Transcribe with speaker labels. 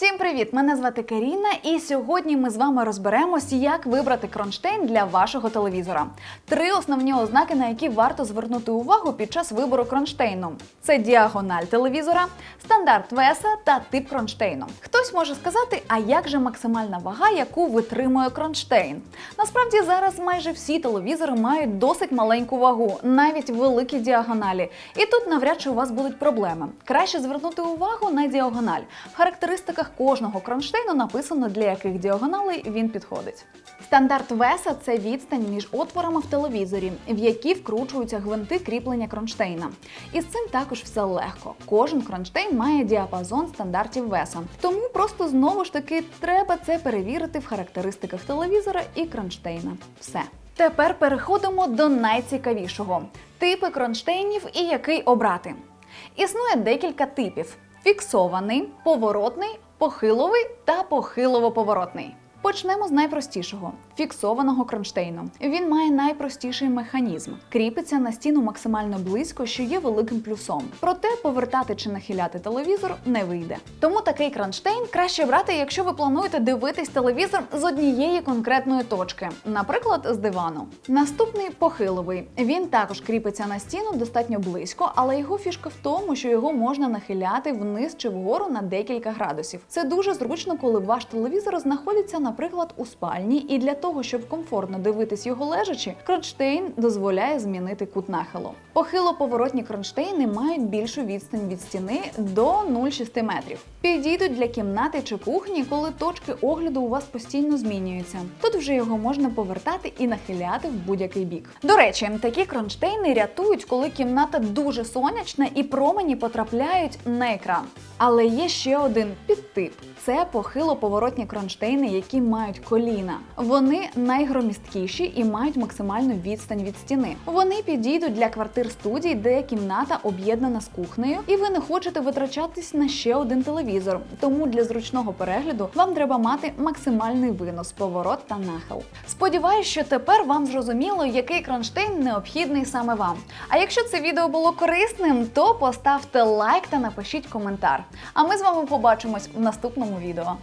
Speaker 1: Всім привіт! Мене звати Каріна, і сьогодні ми з вами розберемось, як вибрати кронштейн для вашого телевізора. Три основні ознаки, на які варто звернути увагу під час вибору кронштейну: це діагональ телевізора, стандарт веса та тип кронштейну. Хтось може сказати, а як же максимальна вага, яку витримує кронштейн? Насправді зараз майже всі телевізори мають досить маленьку вагу, навіть великі діагоналі. І тут навряд чи у вас будуть проблеми. Краще звернути увагу на діагональ. В характеристиках кожного кронштейну написано, для яких діагоналей він підходить. Стандарт веса це відстань між отворами в телевізорі, в які вкручуються гвинти кріплення кронштейна. І з цим також все легко. Кожен кронштейн має діапазон стандартів веса. Тому просто знову ж таки треба це перевірити в характеристиках телевізора і кронштейна. Все. Тепер переходимо до найцікавішого: типи кронштейнів і який обрати. Існує декілька типів: фіксований, поворотний, похиловий та похилово-поворотний. Почнемо з найпростішого фіксованого кронштейну. Він має найпростіший механізм, кріпиться на стіну максимально близько, що є великим плюсом. Проте повертати чи нахиляти телевізор не вийде. Тому такий кронштейн краще брати, якщо ви плануєте дивитись телевізор з однієї конкретної точки, наприклад, з дивану. Наступний похиловий. Він також кріпиться на стіну достатньо близько, але його фішка в тому, що його можна нахиляти вниз чи вгору на декілька градусів. Це дуже зручно, коли ваш телевізор знаходиться, наприклад, у спальні, і для того, щоб комфортно дивитись його лежачи, кронштейн дозволяє змінити кут нахилу. Похило-поворотні кронштейни мають більшу відстань від стіни до 0,6 метрів. Підійдуть для кімнати чи кухні, коли точки огляду у вас постійно змінюються. Тут вже його можна повертати і нахиляти в будь-який бік. До речі, такі кронштейни рятують, коли кімната дуже сонячна і промені потрапляють на екран. Але є ще один підтип: це похило-поворотні кронштейни, які мають коліна. Вони найгромісткіші і мають максимальну відстань від стіни. Вони підійдуть для квартир студій, де кімната об'єднана з кухнею, і ви не хочете витрачатись на ще один телевізор. Тому для зручного перегляду вам треба мати максимальний винос, поворот та нахил. Сподіваюсь, що тепер вам зрозуміло, який кронштейн необхідний саме вам. А якщо це відео було корисним, то поставте лайк та напишіть коментар. А ми з вами побачимось в наступному відео.